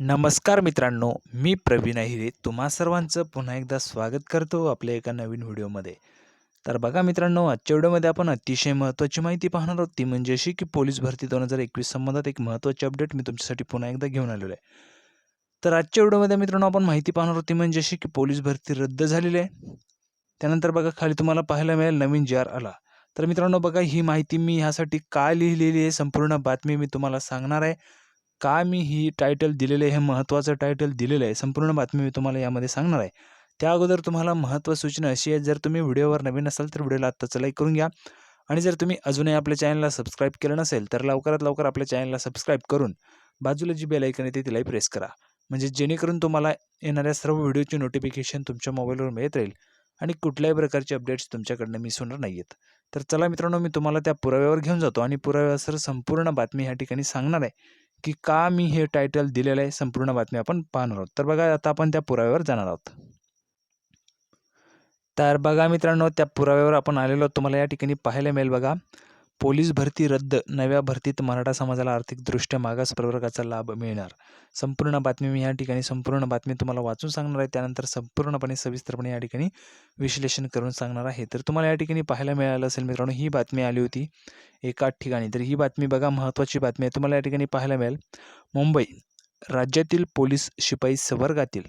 नमस्कार मित्रांनो मी प्रवीण अहिरे. तुम्हा सर्वांचं पुन्हा एकदा स्वागत करतो आपल्या एका नवीन व्हिडिओमध्ये. तर बघा मित्रांनो आजच्या व्हिडिओमध्ये आपण अतिशय महत्त्वाची माहिती पाहणार आहोत. ती म्हणजे अशी की पोलीस भरती दोन हजार एकवीस संबंधात एक महत्त्वाची अपडेट मी तुमच्यासाठी पुन्हा एकदा घेऊन आलेलो आहे. तर आजच्या व्हिडिओमध्ये मित्रांनो आपण माहिती पाहणार आहोत ती म्हणजे अशी की पोलीस भरती रद्द झालेली आहे. त्यानंतर बघा खाली तुम्हाला पाहायला मिळेल नवीन जी आर आला. तर मित्रांनो बघा ही माहिती मी ह्यासाठी काय लिहिलेली आहे संपूर्ण बातमी मी तुम्हाला सांगणार आहे. का मी ही टायटल दिलेलं आहे हे महत्त्वाचं टायटल दिलेलं आहे संपूर्ण बातमी मी तुम्हाला यामध्ये सांगणार आहे. त्या अगोदर तुम्हाला महत्त्व सूचना अशी आहे जर तुम्ही व्हिडिओवर नवीन असाल तर व्हिडिओला आत्ताच लाईक करून घ्या. आणि जर तुम्ही अजूनही आपल्या चॅनलला सबस्क्राईब केलं नसेल तर लवकरात लवकर आपल्या चॅनलला सबस्क्राईब करून बाजूला जी बेल ऐकन येते तिलाही प्रेस करा. म्हणजे जेणेकरून तुम्हाला येणाऱ्या सर्व व्हिडिओची नोटिफिकेशन तुमच्या मोबाईलवर मिळत राहील आणि कुठल्याही प्रकारचे अपडेट्स तुमच्याकडनं मिस होणार नाही आहेत तर चला मित्रांनो मी तुम्हाला त्या पुराव्यावर घेऊन जातो आणि पुराव्यासर संपूर्ण बातमी ह्या ठिकाणी सांगणार आहे. की का मी हे टायटल दिलेलं आहे संपूर्ण बातमी आपण पाहणार आहोत. तर बघा आता आपण त्या पुराव्यावर जाणार आहोत. तर बघा मित्रांनो त्या पुराव्यावर आपण आलेलो आहोत. तुम्हाला या ठिकाणी पाहायला मिळेल बघा. पोलीस भरती रद्द नव्या भरतीत मराठा समाजाला आर्थिकदृष्ट्या मागास प्रवर्गाचा लाभ मिळणार. संपूर्ण बातमी मी या ठिकाणी संपूर्ण बातमी तुम्हाला वाचून सांगणार आहे त्यानंतर संपूर्णपणे सविस्तरपणे या ठिकाणी विश्लेषण करून सांगणार आहे. तर तुम्हाला या ठिकाणी पाहायला मिळालं असेल मित्रांनो ही बातमी आली होती एकाच ठिकाणी. तर ही बातमी बघा महत्त्वाची बातमी आहे. तुम्हाला या ठिकाणी पाहायला मिळेल मुंबई राज्यातील पोलीस शिपाई संवर्गातील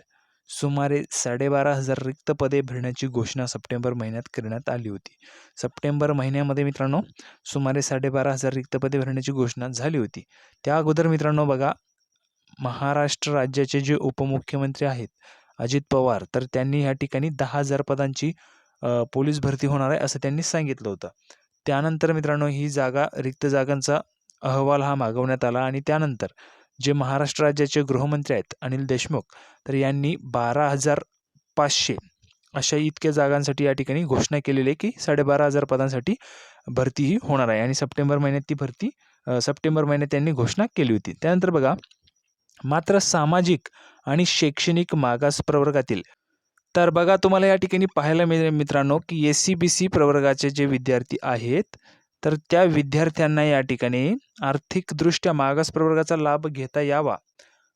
सुमारे साडेबारा हजार रिक्त पदे भरण्याची घोषणा सप्टेंबर महिन्यात करण्यात आली होती. सप्टेंबर महिन्यामध्ये मित्रांनो सुमारे साडेबारा हजार रिक्त पदे भरण्याची घोषणा झाली होती. त्या अगोदर मित्रांनो बघा महाराष्ट्र राज्याचे जे उपमुख्यमंत्री आहेत अजित पवार तर त्यांनी या ठिकाणी दहा हजार पदांची पोलीस भरती होणार आहे असं त्यांनी सांगितलं होतं. त्यानंतर मित्रांनो ही जागा रिक्त जागांचा अहवाल हा मागवण्यात आला आणि त्यानंतर जे महाराष्ट्र राज्याचे गृहमंत्री आहेत अनिल देशमुख तर यांनी बारा हजार पाचशे अशा इतक्या जागांसाठी या ठिकाणी घोषणा केलेली आहे की साडेबारा हजार पदांसाठी भरती ही होणार आहे. आणि सप्टेंबर महिन्यात ती भरती सप्टेंबर महिन्यात त्यांनी घोषणा केली होती. त्यानंतर बघा मात्र सामाजिक आणि शैक्षणिक मागास प्रवर्गातील तर बघा तुम्हाला या ठिकाणी पाहायला मिळेल मित्रांनो की एस सी बी सी प्रवर्गाचे जे विद्यार्थी आहेत तर त्या विद्यार्थ्यांना या ठिकाणी आर्थिकदृष्ट्या मागास प्रवर्गाचा लाभ घेता यावा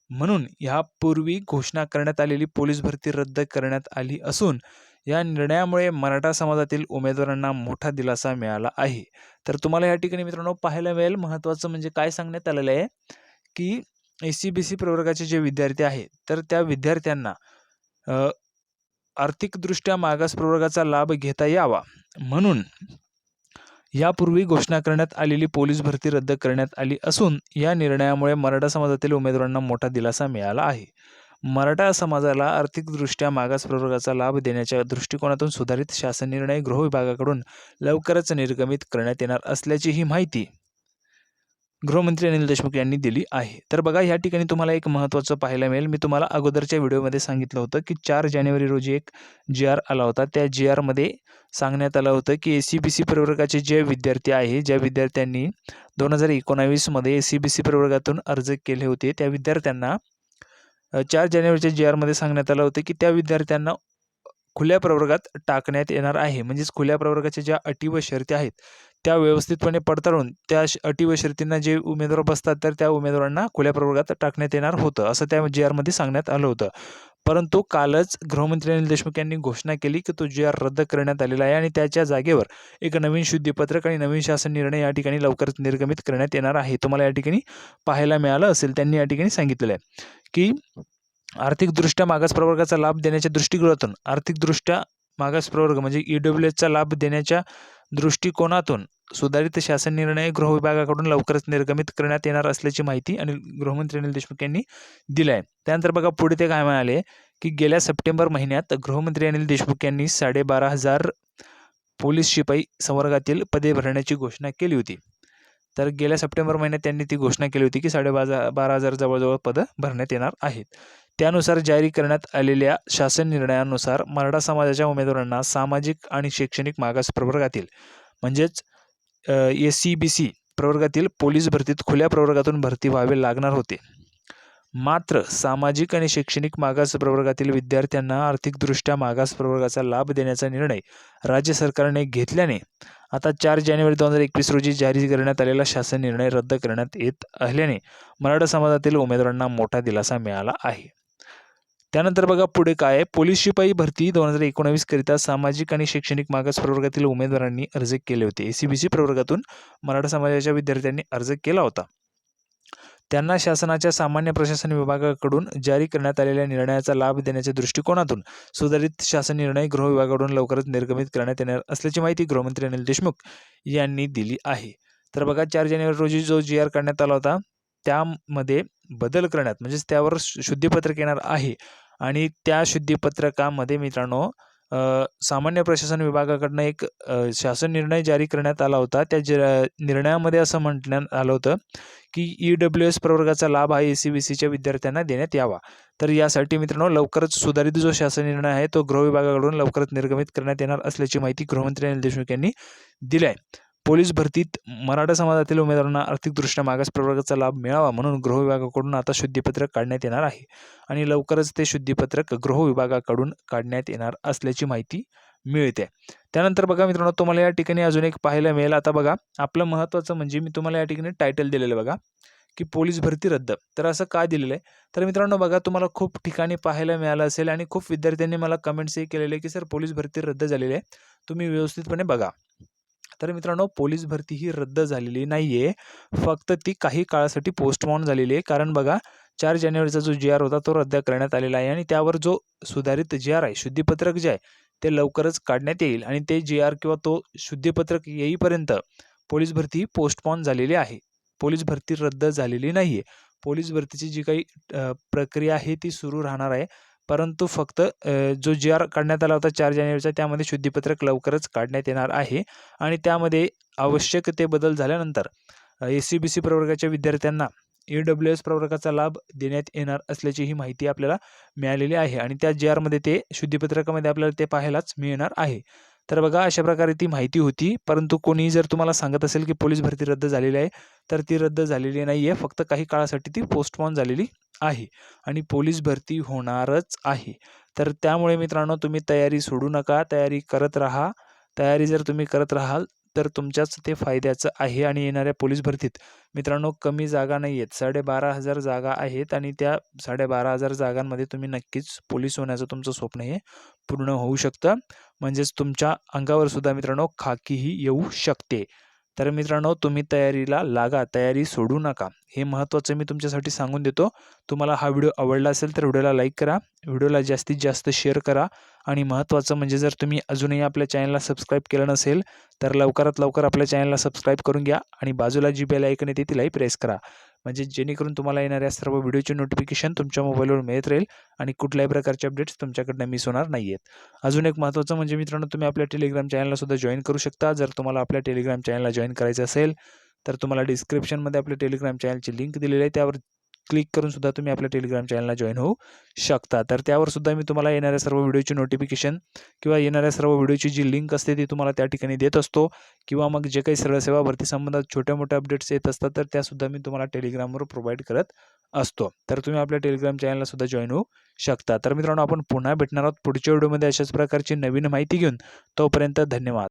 म्हणून यापूर्वी घोषणा करण्यात आलेली पोलीस भरती रद्द करण्यात आली असून या निर्णयामुळे मराठा समाजातील उमेदवारांना मोठा दिलासा मिळाला आहे. तर तुम्हाला या ठिकाणी मित्रांनो पाहायला मिळेल महत्त्वाचं म्हणजे काय सांगण्यात आलेलं आहे की एस सी बी सी प्रवर्गाचे जे विद्यार्थी आहेत तर त्या विद्यार्थ्यांना आर्थिकदृष्ट्या मागास प्रवर्गाचा लाभ घेता यावा म्हणून यापूर्वी घोषणा करण्यात आलेली पोलीस भरती रद्द करण्यात आली असून या निर्णयामुळे मराठा समाजातील उमेदवारांना मोठा दिलासा मिळाला आहे. मराठा समाजाला आर्थिकदृष्ट्या मागास प्रवर्गाचा लाभ देण्याच्या दृष्टिकोनातून सुधारित शासन निर्णय गृह विभागाकडून लवकरच निर्गमित करण्यात येणार असल्याची ही माहिती गृहमंत्री अनिल देशमुख यांनी दिली आहे. तर बघा या ठिकाणी तुम्हाला एक महत्त्वाचं पाहायला मिळेल. मी तुम्हाला अगोदरच्या व्हिडिओमध्ये सांगितलं होतं की चार जानेवारी रोजी एक जी आर आला होता. त्या जी आरमध्ये सांगण्यात आलं होतं की ए सी बी सी प्रवर्गाचे जे विद्यार्थी आहे ज्या विद्यार्थ्यांनी दोन हजार एकोणावीसमध्ये ए सी बी सी प्रवर्गातून अर्ज केले होते त्या विद्यार्थ्यांना चार जानेवारीच्या जी आरमध्ये सांगण्यात आलं होतं की त्या विद्यार्थ्यांना खुल्या प्रवर्गात टाकण्यात येणार आहे. म्हणजेच खुल्या प्रवर्गाच्या ज्या अटी व शर्ती आहेत त्या व्यवस्थितपणे पडताळून त्या श- अटी व शर्तींना जे उमेदवार बसतात तर त्या उमेदवारांना खुल्या प्रवर्गात टाकण्यात येणार होतं असं त्या जी आरमध्ये सांगण्यात आलं होतं. परंतु कालच गृहमंत्री अनिल देशमुख यांनी घोषणा केली की तो जी आर रद्द करण्यात आलेला आहे आणि त्याच्या जागेवर एक नवीन शुद्धीपत्रक आणि नवीन शासन निर्णय या ठिकाणी लवकरच निर्गमित करण्यात येणार आहे. तुम्हाला या ठिकाणी पाहायला मिळालं असेल त्यांनी या ठिकाणी सांगितलेलं आहे की आर्थिकदृष्ट्या मागास प्रवर्गाचा लाभ देण्याच्या दृष्टिकोनातून आर्थिकदृष्ट्या मागास प्रवर्ग म्हणजे ई डब्ल्यू एसचा लाभ देण्याच्या दृष्टिकोनातून सुधारित शासन निर्णय गृह विभागाकडून लवकरच निर्गमित करण्यात येणार असल्याची माहिती आणि गृहमंत्री अनिल देशमुख यांनी दिली आहे त्यानंतर बघा पुढे ते काय म्हणाले की गेल्या सप्टेंबर महिन्यात गृहमंत्री अनिल देशमुख यांनी साडेबारा हजार पोलीस शिपाई संवर्गातील पदे भरण्याची घोषणा केली होती. तर गेल्या सप्टेंबर महिन्यात त्यांनी ती घोषणा केली होती की साडेबारा बारा हजार जवळजवळ पदं भरण्यात येणार आहेत. त्यानुसार जारी करण्यात आलेल्या शासन निर्णयानुसार मराठा समाजाच्या उमेदवारांना सामाजिक आणि शैक्षणिक मागास प्रवर्गातील म्हणजेच एस सी बी सी प्रवर्गातील पोलीस भरतीत खुल्या प्रवर्गातून भरती व्हावे लागणार होते. मात्र सामाजिक आणि शैक्षणिक मागास प्रवर्गातील विद्यार्थ्यांना आर्थिकदृष्ट्या मागास प्रवर्गाचा लाभ देण्याचा निर्णय राज्य सरकारने घेतल्याने आता चार जानेवारी दोन हजार एकवीस रोजी जारी करण्यात आलेला शासन निर्णय रद्द करण्यात येत असल्याने मराठा समाजातील उमेदवारांना मोठा दिलासा मिळाला आहे. त्यानंतर बघा पुढे काय पोलीस शिपाई भरती दोन हजार एकोणावीसकरिता सामाजिक आणि शैक्षणिक मागास प्रवर्गातील उमेदवारांनी अर्ज केले होते. सी बी सी प्रवर्गातून मराठा समाजाच्या विद्यार्थ्यांनी अर्ज केला होता. त्यांना शासनाच्या सामान्य प्रशासन विभागाकडून जारी करण्यात आलेल्या निर्णयाचा लाभ देण्याच्या दृष्टिकोनातून सुधारित शासन निर्णय गृह विभागाकडून लवकरच निर्गमित करण्यात येणार असल्याची माहिती गृहमंत्री अनिल देशमुख यांनी दिली आहे. तर बघा चार जानेवारी रोजी जो जी आर काढण्यात आला होता त्यामध्ये बदल करण्यात म्हणजेच त्यावर शुद्धीपत्रक येणार आहे. आणि त्या शुद्धीपत्रकामध्ये मित्रांनो सामान्य प्रशासन विभागाकडनं एक शासन निर्णय जारी करण्यात आला होता. त्या ज निर्णयामध्ये असं म्हटण्यात आलं होतं की ई डब्ल्यू एस प्रवर्गाचा लाभ हा ए सी बी सीच्या विद्यार्थ्यांना देण्यात यावा. तर यासाठी मित्रांनो लवकरच सुधारित जो शासन निर्णय आहे तो गृह विभागाकडून लवकरच निर्गमित करण्यात येणार असल्याची माहिती गृहमंत्री अनिल देशमुख यांनी दिली आहे. पोलीस भरतीत मराठा समाजातील उमेदवारांना आर्थिकदृष्ट्या मागास प्रवर्गाचा लाभ मिळावा म्हणून गृह विभागाकडून आता शुद्धीपत्रक काढण्यात येणार आहे. आणि लवकरच ते शुद्धीपत्रक गृह विभागाकडून काढण्यात येणार असल्याची माहिती मिळते. त्यानंतर बघा मित्रांनो तुम्हाला या ठिकाणी अजून एक पाहायला मिळेल. आता बघा आपलं महत्त्वाचं म्हणजे मी तुम्हाला या ठिकाणी टायटल दिलेलं आहे बघा की पोलीस भरती रद्द. तर असं का दिलेलं आहे तर मित्रांनो बघा तुम्हाला खूप ठिकाणी पाहायला मिळालं असेल आणि खूप विद्यार्थ्यांनी मला कमेंट्सही केलेले की सर पोलीस भरती रद्द झालेली आहे. तुम्ही व्यवस्थितपणे बघा. तर मित्रांनो पोलीस भरती ही रद्द झालेली नाही आहे फक्त ती काही काळासाठी पोस्टमॉन झालेली आहे. कारण बघा चार जानेवारीचा जो जी आर होता तो रद्द करण्यात आलेला आहे. आणि त्यावर जो सुधारित जी आर आहे शुद्धीपत्रक जे आहे ते लवकरच काढण्यात येईल. आणि ते जी आर किंवा तो शुद्धीपत्रक येईपर्यंत पोलीस भरती ही पोस्टपॉन झालेली आहे. पोलीस भरती रद्द झालेली नाही आहे पोलीस भरतीची जी काही प्रक्रिया आहे ती सुरू राहणार आहे. परंतु फक्त जो जी आर काढण्यात आला होता चार जानेवारीचा त्यामध्ये शुद्धीपत्रक लवकरच काढण्यात येणार आहे आणि त्यामध्ये आवश्यक ते बदल झाल्यानंतर ए सी बी सी प्रवर्गाच्या विद्यार्थ्यांना ई डब्ल्यू एस प्रवर्गाचा लाभ देण्यात येणार असल्याची ही माहिती आपल्याला मिळालेली आहे आणि त्या जी आरमध्ये ते शुद्धीपत्रकामध्ये आपल्याला ते पाहायलाच मिळणार आहे. तर बघा अशा प्रकारे ती माहिती होती. परंतु कोणी जर तुम्हाला सांगत असेल की पोलीस भरती रद्द झालेली आहे तर ती रद्द झालेली नाही आहे फक्त काही काळासाठी ती पोस्टपॉन झालेली आहे आणि पोलीस भरती होणारच आहे. तर त्यामुळे मित्रांनो तुम्ही तयारी सोडू नका. तयारी करत राहा. तयारी जर तुम्ही करत राहाल तर तुमच्याच ते फायद्याचं आहे आणि येणाऱ्या पोलीस भरतीत. मित्रांनो कमी जागा नाही आहेत. साडेबारा हजार जागा आहेत आणि त्या साडेबारा हजार जागांमध्ये तुम्ही नक्कीच पोलीस होण्याचं तुमचं स्वप्न हे पूर्ण होऊ शकतं. म्हणजेच तुमच्या अंगावर सुद्धा मित्रांनो खाकीही येऊ शकते. तर मित्रांनो तुम्ही तयारीला लागा तयारी सोडू नका. हे महत्त्वाचं मी तुमच्यासाठी सांगून देतो. तुम्हाला हा व्हिडिओ आवडला असेल तर व्हिडिओला लाईक करा व्हिडिओला जास्तीत जास्त शेअर करा आणि महत्त्वाचं म्हणजे जर तुम्ही अजूनही आपल्या चॅनलला सबस्क्राईब केलं नसेल तर लवकरात लवकर आपल्या चॅनलला सबस्क्राईब करून घ्या आणि बाजूला जी बेल ऐकन येते तिलाही प्रेस करा. म्हणजे जेणेकरून तुम्हाला येणाऱ्या सर्व व्हिडिओचे नोटिफिकेशन तुमच्या मोबाईलवर मिळत राहील आणि कुठल्याही प्रकारचे अपडेट्स तुमच्याकडनं मिस होणार नाही आहेत अजून एक महत्त्वाचं म्हणजे मित्रांनो तुम्ही आपल्या टेलिग्राम चॅनललासुद्धा जॉईन करू शकता. जर तुम्हाला आपल्या टेलिग्राम चॅनलला जॉईन करायचं असेल तर तुम्हाला डिस्क्रिप्शनमध्ये आपल्या टेलिग्राम चॅनलची लिंक दिलेली आहे. त्यावर क्लिक करून सुद्धा तुम्ही आपल्या टेलिग्राम चॅनलला जॉईन होऊ शकता. तर त्यावर सुद्धा मी तुम्हाला येणाऱ्या सर्व व्हिडिओची नोटिफिकेशन किंवा येणाऱ्या सर्व व्हिडिओची जी लिंक असते ती तुम्हाला त्या ठिकाणी देत असतो. किंवा मग जे काही सरळ सेवा भरती संबंधात छोट्या मोठ्या अपडेट्स येत असतात तर त्यासुद्धा मी तुम्हाला टेलिग्रामवर प्रोव्हाइड करत असतो. तर तुम्ही आपल्या टेलिग्राम चॅनलला सुद्धा जॉईन होऊ शकता. तर मित्रांनो आपण पुन्हा भेटणार आहोत पुढच्या व्हिडिओमध्ये अशाच प्रकारची नवीन माहिती घेऊन. तोपर्यंत धन्यवाद.